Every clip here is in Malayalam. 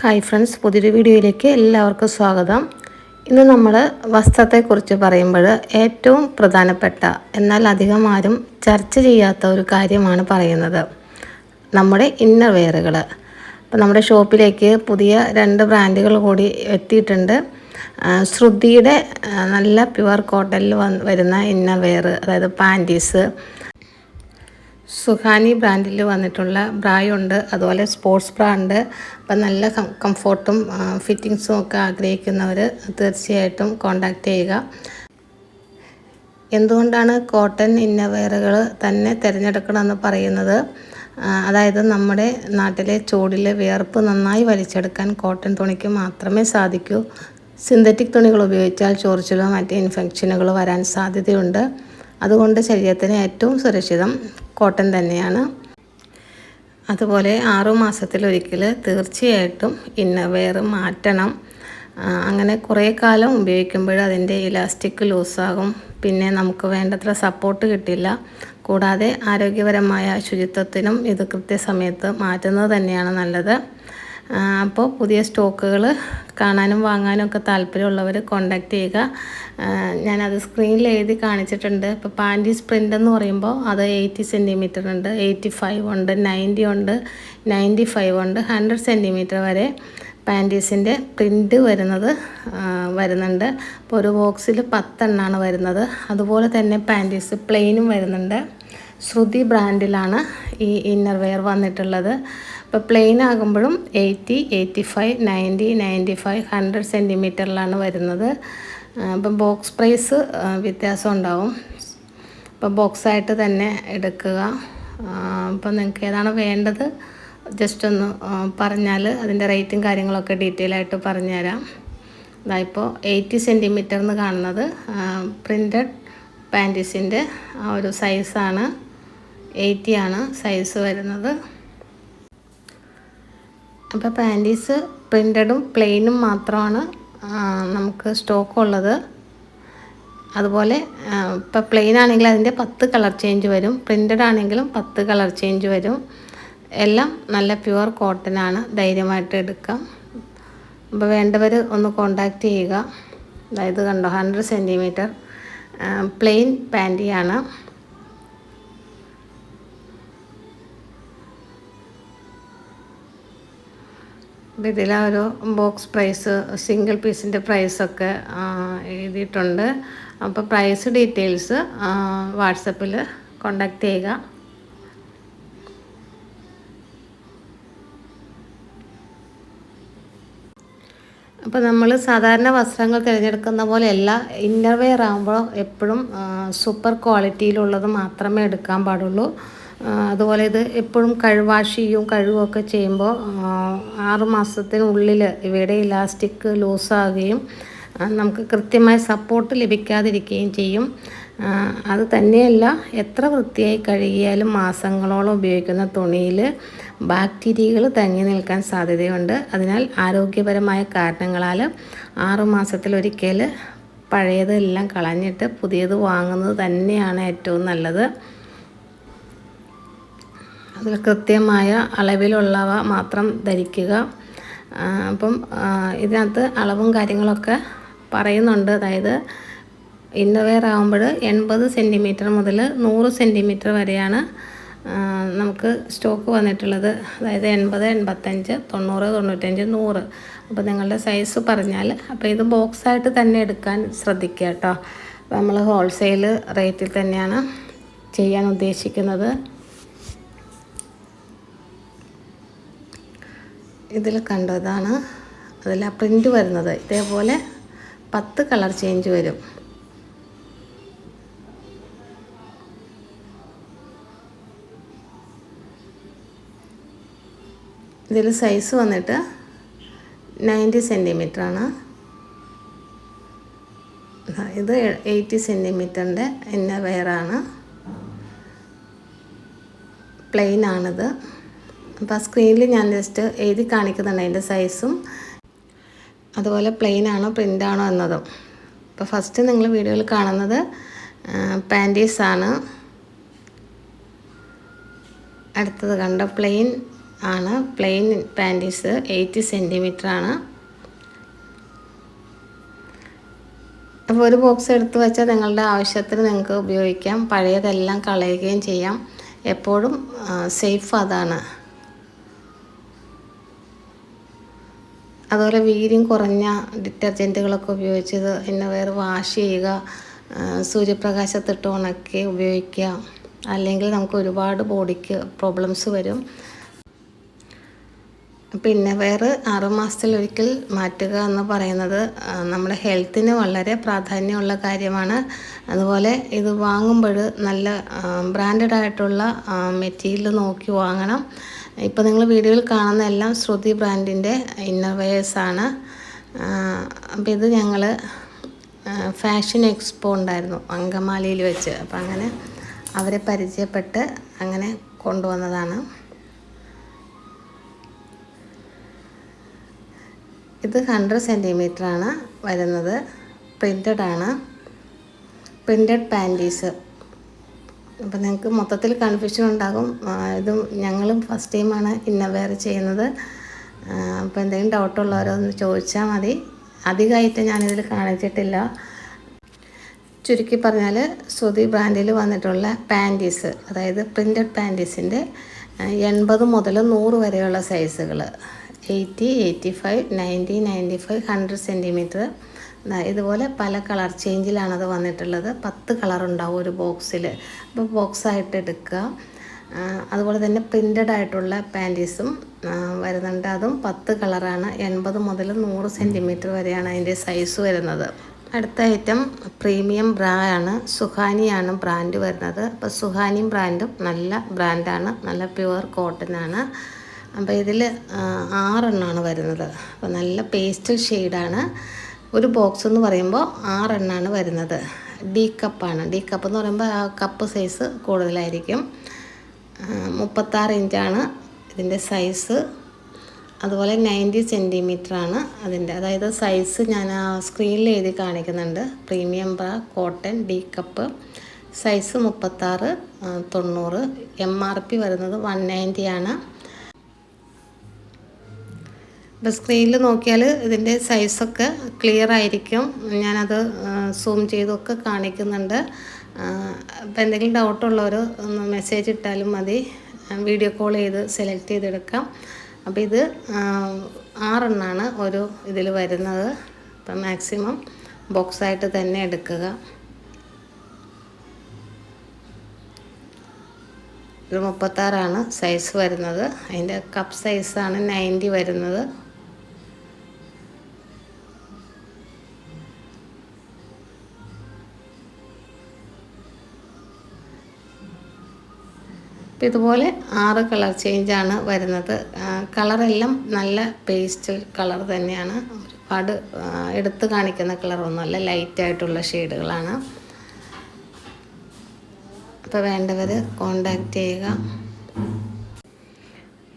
ഹായ് ഫ്രണ്ട്സ് പുതിയൊരു വീഡിയോയിലേക്ക് എല്ലാവർക്കും സ്വാഗതം. ഇന്ന് നമ്മൾ വസ്ത്രത്തെക്കുറിച്ച് പറയുമ്പോൾ ഏറ്റവും പ്രധാനപ്പെട്ട എന്നാൽ അധികം ആരും ചർച്ച ചെയ്യാത്ത ഒരു കാര്യമാണ് പറയുന്നത്. നമ്മുടെ ഇന്നർ വെയറുകൾ അപ്പോൾ നമ്മുടെ ഷോപ്പിലേക്ക് പുതിയ രണ്ട് ബ്രാൻഡുകൾ കൂടി എത്തിയിട്ടുണ്ട്. ശ്രുതിയുടെ നല്ല പ്യുവർ കോട്ടണിൽ വന്ന് വരുന്ന ഇന്നർ വെയർ അതായത് പാന്റീസ് സുഹാനി ബ്രാൻഡിൽ വന്നിട്ടുള്ള ബ്രായുണ്ട് അതുപോലെ സ്പോർട്സ് ബ്രാ ഉണ്ട്. അപ്പം നല്ല കംഫോർട്ടും ഫിറ്റിങ്സും ഒക്കെ ആഗ്രഹിക്കുന്നവർ തീർച്ചയായിട്ടും കോണ്ടാക്റ്റ് ചെയ്യുക. എന്തുകൊണ്ടാണ് കോട്ടൺ ഇന്നവെയറുകൾ തന്നെ തിരഞ്ഞെടുക്കണമെന്ന് പറയുന്നത്? അതായത് നമ്മുടെ നാട്ടിലെ ചൂടിൽ വിയർപ്പ് നന്നായി വലിച്ചെടുക്കാൻ കോട്ടൺ തുണിക്ക് മാത്രമേ സാധിക്കൂ. സിന്തറ്റിക് തുണികൾ ഉപയോഗിച്ചാൽ ചൊറിച്ചിലോ മറ്റ് ഇൻഫെക്ഷനുകളോ വരാൻ സാധ്യതയുണ്ട്. അതുകൊണ്ട് ശരീരത്തിന് ഏറ്റവും സുരക്ഷിതം കോട്ടൺ തന്നെയാണ്. അതുപോലെ ആറു മാസത്തിലൊരിക്കൽ തീർച്ചയായിട്ടും ഇന്നർവെയർ മാറ്റണം. അങ്ങനെ കുറേ കാലം ഉപയോഗിക്കുമ്പോൾ അതിന്റെ ഇലാസ്റ്റിക് ലൂസാകും. പിന്നെ നമുക്ക് വേണ്ടത്ര സപ്പോർട്ട് കിട്ടില്ല. കൂടാതെ ആരോഗ്യപരമായ ശുചിത്വത്തിനും ഇത് കൃത്യസമയത്ത് മാറ്റുന്നത് തന്നെയാണ് നല്ലത്. അപ്പോൾ പുതിയ സ്റ്റോക്കുകൾ കാണാനും വാങ്ങാനും ഒക്കെ താല്പര്യമുള്ളവർ കോണ്ടാക്ട് ചെയ്യുക. ഞാനത് സ്ക്രീനിൽ എഴുതി കാണിച്ചിട്ടുണ്ട്. ഇപ്പോൾ പാന്റീസ് പ്രിന്റ് എന്ന് പറയുമ്പോൾ അത് എയ്റ്റി സെന്റിമീറ്റർ ഉണ്ട് എയ്റ്റി ഫൈവ് ഉണ്ട് നയന്റി ഉണ്ട് നയന്റി ഫൈവ് ഉണ്ട് ഹൺഡ്രഡ് സെന്റിമീറ്റർ വരെ പാന്റീസിന്റെ പ്രിന്റ് വരുന്നത് വരുന്നുണ്ട്. അപ്പോൾ ഒരു ബോക്സിൽ പത്തെണ്ണമാണ് വരുന്നത്. അതുപോലെ തന്നെ പാന്റീസ് പ്ലെയിനും വരുന്നുണ്ട്. ശ്രുതി ബ്രാൻഡിലാണ് ഈ ഇന്നർ വെയർ വന്നിട്ടുള്ളത്. ഇപ്പോൾ plain ആകുമ്പോഴും eighty eighty five ninety ninety five hundred സെന്റിമീറ്ററിലാണ് വരുന്നത് അപ്പം ബോക്സ് പ്രൈസ് വ്യത്യാസം ഉണ്ടാവും. അപ്പോൾ ബോക്സായിട്ട് തന്നെ എടുക്കുക. അപ്പോൾ നിങ്ങൾക്ക് ഏതാണ് വേണ്ടത്? ജസ്റ്റ് ഒന്ന് പറഞ്ഞാൽ അതിന്റെ റേറ്റും കാര്യങ്ങളൊക്കെ ഡീറ്റെയിൽ ആയിട്ട് പറഞ്ഞുതരാം. ഇതായിപ്പോൾ എയ്റ്റി സെന്റിമീറ്റർ എന്ന് കാണുന്നത് പ്രിന്റഡ് പാന്റീസിന്റെ ആ ഒരു സൈസാണ് എയ്റ്റി ആണ് സൈസ് വരുന്നത്. അപ്പോൾ പാന്റീസ് പ്രിന്റഡും പ്ലെയിനും മാത്രമാണ് നമുക്ക് സ്റ്റോക്ക് ഉള്ളത്. അതുപോലെ ഇപ്പോൾ പ്ലെയിൻ ആണെങ്കിൽ അതിന്റെ പത്ത് കളർ ചേഞ്ച് വരും പ്രിന്റഡ് ആണെങ്കിലും പത്ത് കളർ ചേഞ്ച് വരും. എല്ലാം നല്ല പ്യുവർ കോട്ടൺ ആണ് ധൈര്യമായിട്ട് എടുക്കാം. അപ്പോൾ വേണ്ടവർ ഒന്ന് കോണ്ടാക്റ്റ് ചെയ്യുക. അതായത് കണ്ടോ ഹൺഡ്രഡ് സെന്റിമീറ്റർ പ്ലെയിൻ പാന്റിയാണ് അപ്പോൾ ഇതിൽ ഒരു ബോക്സ് പ്രൈസ് സിംഗിൾ പീസിന്റെ പ്രൈസൊക്കെ എഴുതിയിട്ടുണ്ട്. അപ്പോൾ പ്രൈസ് ഡീറ്റെയിൽസ് വാട്സപ്പിൽ കോണ്ടാക്ട് ചെയ്യുക. അപ്പോൾ നമ്മൾ സാധാരണ വസ്ത്രങ്ങൾ തിരഞ്ഞെടുക്കുന്ന പോലെയല്ല എല്ലാ വെയർ ആകുമ്പോൾ എപ്പോഴും സൂപ്പർ ക്വാളിറ്റിയിലുള്ളത് മാത്രമേ എടുക്കാൻ പാടുള്ളൂ. അതുപോലെ ഇത് എപ്പോഴും കഴുവാഷ് ചെയ്യും കഴുകുമൊക്കെ ചെയ്യുമ്പോൾ ആറുമാസത്തിനുള്ളിൽ ഇവയുടെ ഇലാസ്റ്റിക് ലൂസാകുകയും നമുക്ക് കൃത്യമായ സപ്പോർട്ട് ലഭിക്കാതിരിക്കുകയും ചെയ്യും. അത് തന്നെയല്ല എത്ര വൃത്തിയായി കഴുകിയാലും മാസങ്ങളോളം ഉപയോഗിക്കുന്ന തുണിയിൽ ബാക്ടീരിയകൾ തങ്ങി നിൽക്കാൻ സാധ്യതയുണ്ട്. അതിനാൽ ആരോഗ്യപരമായ കാരണങ്ങളാൽ ആറുമാസത്തിലൊരിക്കൽ പഴയതെല്ലാം കളഞ്ഞിട്ട് പുതിയത് വാങ്ങുന്നത് തന്നെയാണ് ഏറ്റവും നല്ലത്. അതിൽ കൃത്യമായ അളവിലുള്ളവ മാത്രം ധരിക്കുക. അപ്പം ഇതിനകത്ത് അളവും കാര്യങ്ങളൊക്കെ പറയുന്നുണ്ട്. അതായത് ഇന്നർവെയർ ആകുമ്പോൾ എൺപത് സെന്റിമീറ്റർ മുതൽ നൂറ് സെന്റിമീറ്റർ വരെയാണ് നമുക്ക് സ്റ്റോക്ക് വന്നിട്ടുള്ളത്. അതായത് എൺപത് എൺപത്തഞ്ച് തൊണ്ണൂറ് തൊണ്ണൂറ്റഞ്ച് നൂറ്. അപ്പോൾ നിങ്ങളുടെ സൈസ് പറഞ്ഞാൽ അപ്പോൾ ഇത് ബോക്സായിട്ട് തന്നെ എടുക്കാൻ ശ്രദ്ധിക്കുക കേട്ടോ. നമ്മൾ ഹോൾസെയിൽ റേറ്റിൽ തന്നെയാണ് ചെയ്യാൻ ഉദ്ദേശിക്കുന്നത്. ഇതിൽ കണ്ടതാണ് അതിൽ ആ പ്രിന്റ് വരുന്നത്. ഇതേപോലെ പത്ത് കളർ ചേഞ്ച് വരും. ഇതിൽ സൈസ് വന്നിട്ട് നയന്റി ദാ ഇത് എയ്റ്റി സെന്റിമീറ്ററിന്റെ എന്ന വെയറാണ് പ്ലെയിൻ ആണിത്. അപ്പോൾ ആ സ്ക്രീനിൽ ഞാൻ ജസ്റ്റ് എഴുതി കാണിക്കുന്നുണ്ട് അതിന്റെ സൈസും അതുപോലെ പ്ലെയിൻ ആണോ പ്രിന്റ് ആണോ എന്നതും. അപ്പോൾ ഫസ്റ്റ് നിങ്ങൾ വീഡിയോയിൽ കാണുന്നത് പാന്റീസ് ആണ്. അടുത്തത് കണ്ട പ്ലെയിൻ ആണ്. പ്ലെയിൻ പാന്റീസ് എയ്റ്റി സെന്റിമീറ്റർ ആണ്. അപ്പോൾ ഒരു ബോക്സ് എടുത്തു വെച്ചാൽ നിങ്ങളുടെ ആവശ്യത്തിന് നിങ്ങൾക്ക് ഉപയോഗിക്കാം. പഴയതെല്ലാം കളയുകയും ചെയ്യാം. എപ്പോഴും സേഫ് അതാണ്. അതുപോലെ വീര്യം കുറഞ്ഞ ഡിറ്റർജന്റുകളൊക്കെ ഉപയോഗിച്ച് ഇത് വേറെ വാഷ് ചെയ്യുക സൂര്യപ്രകാശത്തിട്ട് ഉണക്കി ഉപയോഗിക്കുക അല്ലെങ്കിൽ നമുക്ക് ഒരുപാട് ബോഡിക്ക് പ്രോബ്ലംസ് വരും. പിന്നെ വേറെ ആറുമാസത്തിലൊരിക്കൽ മാറ്റുക എന്ന് പറയുന്നത് നമ്മുടെ ഹെൽത്തിന് വളരെ പ്രാധാന്യമുള്ള കാര്യമാണ്. അതുപോലെ ഇത് വാങ്ങുമ്പോൾ നല്ല ബ്രാൻഡഡ് ആയിട്ടുള്ള മെറ്റീരിയൽ നോക്കി വാങ്ങണം. ഇപ്പോൾ നിങ്ങൾ വീഡിയോയിൽ കാണുന്ന എല്ലാം ശ്രുതി ബ്രാൻഡിന്റെ ഇന്നർവെയേഴ്സാണ് അപ്പോൾ ഇത് ഞങ്ങൾ ഫാഷൻ എക്സ്പോ ഉണ്ടായിരുന്നു അങ്കമാലിയിൽ വെച്ച്. അപ്പം അങ്ങനെ അവരെ പരിചയപ്പെട്ട് അങ്ങനെ കൊണ്ടുവന്നതാണ്. ഇത് ഹൺഡ്രഡ് സെന്റിമീറ്ററാണ് വരുന്നത്. പ്രിന്റഡ് ആണ്. പ്രിന്റഡ് പാന്റീസ് അപ്പം നിങ്ങൾക്ക് മൊത്തത്തിൽ കൺഫ്യൂഷൻ ഉണ്ടാകും. ഇതും ഞങ്ങളും ഫസ്റ്റ് ടൈമാണ് ഇന്നവെയർ ചെയ്യുന്നത്. അപ്പോൾ എന്തെങ്കിലും ഡൗട്ടുള്ളവരൊന്ന് ചോദിച്ചാൽ മതി. അധികമായിട്ട് ഞാനിതിൽ കാണിച്ചിട്ടില്ല. ചുരുക്കി പറഞ്ഞാൽ ശ്രുതി ബ്രാൻഡിൽ വന്നിട്ടുള്ള പാന്റീസ് അതായത് പ്രിന്റഡ് പാന്റീസിന്റെ എൺപത് മുതൽ നൂറ് വരെയുള്ള സൈസുകൾ eighty eighty five ninety ninety five hundred centimetre ഇതുപോലെ പല കളർ ചേഞ്ചിലാണ് അത് വന്നിട്ടുള്ളത്. പത്ത് കളർ ഉണ്ടാവും ഒരു ബോക്സിൽ അപ്പോൾ ബോക്സായിട്ട് എടുക്കുക. അതുപോലെ തന്നെ പ്രിന്റഡ് ആയിട്ടുള്ള പാന്റീസും വരുന്നുണ്ട്. അതും പത്ത് കളറാണ് എൺപത് മുതൽ നൂറ് സെന്റിമീറ്റർ വരെയാണ് അതിന്റെ സൈസ് വരുന്നത്. അടുത്ത ഐറ്റം പ്രീമിയം ബ്രാ ആണ്. സുഹാനിയാണ് ബ്രാൻഡ് വരുന്നത്. അപ്പോൾ സുഹാനിയും ബ്രാൻഡും നല്ല ബ്രാൻഡാണ് നല്ല പ്യുവർ കോട്ടൺ ആണ്. അപ്പോൾ ഇതിൽ ആറെണ്ണമാണ് വരുന്നത്. അപ്പോൾ നല്ല പേസ്റ്റൽ ഷെയ്ഡാണ് ഒരു ബോക്സ് എന്ന് പറയുമ്പോൾ ആറെണ്ണമാണ് വരുന്നത്. ഡി കപ്പാണ് ഡി കപ്പ് എന്ന് പറയുമ്പോൾ ആ കപ്പ് സൈസ് കൂടുതലായിരിക്കും. മുപ്പത്താറ് ഇഞ്ചാണ് ഇതിന്റെ സൈസ് അതുപോലെ നയന്റി ആണ് അതിന്റെ. അതായത് സൈസ് ഞാൻ ആ സ്ക്രീനിൽ എഴുതി കാണിക്കുന്നുണ്ട്. പ്രീമിയം ബ്ര കോട്ടൺ ഡി കപ്പ് സൈസ് മുപ്പത്താറ് തൊണ്ണൂറ്. എം ആർ പി വരുന്നത് വൺ നയന്റി ആണ്. ഇപ്പോൾ സ്ക്രീനിൽ നോക്കിയാൽ ഇതിന്റെ സൈസൊക്കെ ക്ലിയർ ആയിരിക്കും. ഞാനത് സൂം ചെയ്തൊക്കെ കാണിക്കുന്നുണ്ട്. അപ്പോൾ എന്തെങ്കിലും ഡൗട്ടുള്ളവർ ഒന്ന് മെസ്സേജ് ഇട്ടാലും മതി. വീഡിയോ കോൾ ചെയ്ത് സെലക്ട് ചെയ്തെടുക്കാം. അപ്പോൾ ഇത് ആറെണ്ണാണ് ഒരു ഇതിൽ വരുന്നത്. അപ്പം മാക്സിമം ബോക്സായിട്ട് തന്നെ എടുക്കുക. ഒരു മുപ്പത്താറാണ് സൈസ് വരുന്നത്. അതിന്റെ കപ്പ് സൈസാണ് നയന്റി വരുന്നത്. അപ്പോൾ ഇതുപോലെ ആറ് കളർ ചേഞ്ചാണ് വരുന്നത്. കളറെല്ലാം നല്ല പേസ്റ്റൽ കളർ തന്നെയാണ്. ഒരുപാട് എടുത്ത് കാണിക്കുന്ന കളറൊന്നുമല്ല ലൈറ്റായിട്ടുള്ള ഷെയ്ഡുകളാണ്. അപ്പോൾ വേണ്ടവർ കോണ്ടാക്റ്റ് ചെയ്യുക.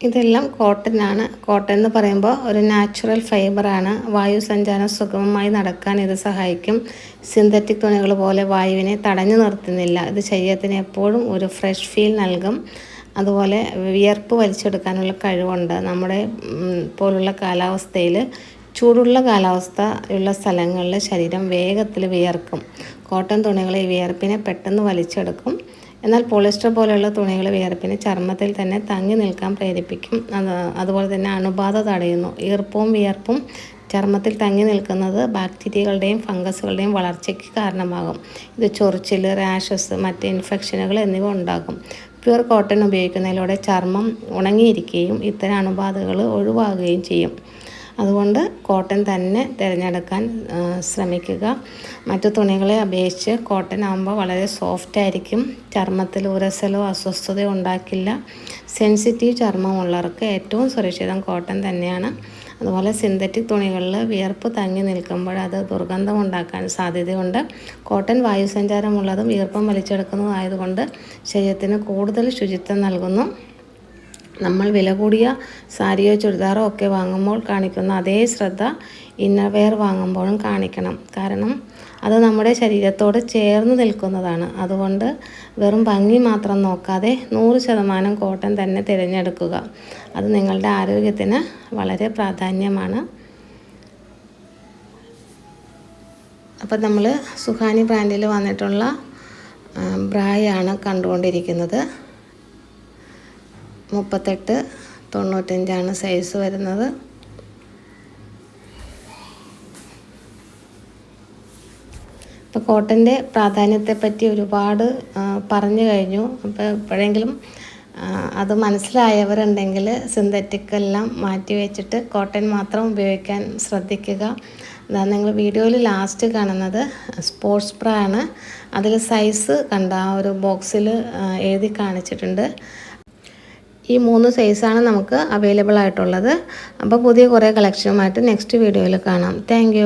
ഇതെല്ലാം കോട്ടൺ ആണ്. കോട്ടൺ എന്ന് പറയുമ്പോൾ ഒരു നാച്ചുറൽ ഫൈബറാണ് വായു സഞ്ചാരം സുഗമമായി നടക്കാൻ ഇത് സഹായിക്കും. സിന്തറ്റിക് തുണികൾ പോലെ വായുവിനെ തടഞ്ഞു നിർത്തുന്നില്ല. ഇത് ശരീരത്തിന് എപ്പോഴും ഒരു ഫ്രഷ് ഫീൽ നൽകും. അതുപോലെ വിയർപ്പ് വലിച്ചെടുക്കാനുള്ള കഴിവുണ്ട്. നമ്മുടെ പോലുള്ള കാലാവസ്ഥയിൽ ചൂടുള്ള കാലാവസ്ഥ ഉള്ള സ്ഥലങ്ങളിൽ ശരീരം വേഗത്തിൽ വിയർക്കും. കോട്ടൺ തുണികൾ ഈ വിയർപ്പിനെ പെട്ടെന്ന് വലിച്ചെടുക്കും. എന്നാൽ പോളിസ്റ്റർ പോലെയുള്ള തുണികൾ വിയർപ്പിന് ചർമ്മത്തിൽ തന്നെ തങ്ങി നിൽക്കാൻ പ്രേരിപ്പിക്കും. അതുപോലെ തന്നെ അണുബാധ തടയുന്നു. ഈർപ്പവും വിയർപ്പും ചർമ്മത്തിൽ തങ്ങി നിൽക്കുന്നത് ബാക്ടീരിയകളുടെയും ഫംഗസുകളുടെയും വളർച്ചയ്ക്ക് കാരണമാകും. ഇത് ചൊറിച്ചിൽ റാഷസ് മറ്റ് ഇൻഫെക്ഷനുകൾ എന്നിവ ഉണ്ടാകും പ്യുർ കോട്ടൺ ഉപയോഗിക്കുന്നതിലൂടെ ചർമ്മം ഉണങ്ങിയിരിക്കുകയും ഇത്തരം അണുബാധകൾ ഒഴിവാകുകയും ചെയ്യും. അതുകൊണ്ട് കോട്ടൺ തന്നെ തിരഞ്ഞെടുക്കാൻ ശ്രമിക്കുക. മറ്റു തുണികളെ അപേക്ഷിച്ച് കോട്ടൺ ആകുമ്പോൾ വളരെ സോഫ്റ്റ് ആയിരിക്കും. ചർമ്മത്തിൽ ഉരസലോ അസ്വസ്ഥതയോ ഉണ്ടാക്കില്ല. സെൻസിറ്റീവ് ചർമ്മമുള്ളവർക്ക് ഏറ്റവും സുരക്ഷിതം കോട്ടൺ തന്നെയാണ്. അതുപോലെ സിന്തറ്റിക് തുണികളിൽ വിയർപ്പ് തങ്ങി നിൽക്കുമ്പോൾ അത് ദുർഗന്ധം ഉണ്ടാക്കാൻ സാധ്യതയുണ്ട്. കോട്ടൺ വായുസഞ്ചാരമുള്ളതും ഈർപ്പം വലിച്ചെടുക്കുന്നതുമായതുകൊണ്ട് ശരീരത്തിന് കൂടുതൽ ശുചിത്വം നൽകുന്നു. നമ്മൾ വില കൂടിയ സാരിയോ ചുരിദാറോ ഒക്കെ വാങ്ങുമ്പോൾ കാണിക്കുന്ന അതേ ശ്രദ്ധ ഇന്നർവെയർ വാങ്ങുമ്പോഴും കാണിക്കണം. കാരണം അത് നമ്മുടെ ശരീരത്തോട് ചേർന്ന് നിൽക്കുന്നതാണ്. അതുകൊണ്ട് വെറും ഭംഗി മാത്രം നോക്കാതെ നൂറ് ശതമാനം കോട്ടൺ തന്നെ തിരഞ്ഞെടുക്കുക. അത് നിങ്ങളുടെ ആരോഗ്യത്തിന് വളരെ പ്രാധാന്യമാണ്. അപ്പം നമ്മൾ സുഹാനി ബ്രാൻഡിൽ വന്നിട്ടുള്ള ബ്രായാണ് കണ്ടുകൊണ്ടിരിക്കുന്നത്. മുപ്പത്തെട്ട് തൊണ്ണൂറ്റഞ്ചാണ് സൈസ് വരുന്നത്. ഇപ്പോൾ കോട്ടന്റെ പ്രാധാന്യത്തെപ്പറ്റി ഒരുപാട് പറഞ്ഞു കഴിഞ്ഞു. അപ്പോൾ എപ്പോഴെങ്കിലും അത് മനസ്സിലായവരുണ്ടെങ്കിൽ സിന്തറ്റിക് എല്ലാം മാറ്റി വെച്ചിട്ട് കോട്ടൺ മാത്രം ഉപയോഗിക്കാൻ ശ്രദ്ധിക്കുക. അതാണ് നിങ്ങൾ വീഡിയോയിൽ ലാസ്റ്റ് കാണുന്നത് സ്പോർട്സ് ബ്രാ ആണ്. അതിൽ സൈസ് കണ്ട ആ ഒരു ബോക്സിൽ എഴുതി കാണിച്ചിട്ടുണ്ട്. ഈ മൂന്ന് സൈസാണ് നമുക്ക് അവൈലബിൾ ആയിട്ടുള്ളത്. അപ്പോൾ പുതിയ കുറേ കളക്ഷനുമായിട്ട് നെക്സ്റ്റ് വീഡിയോയിൽ കാണാം. താങ്ക്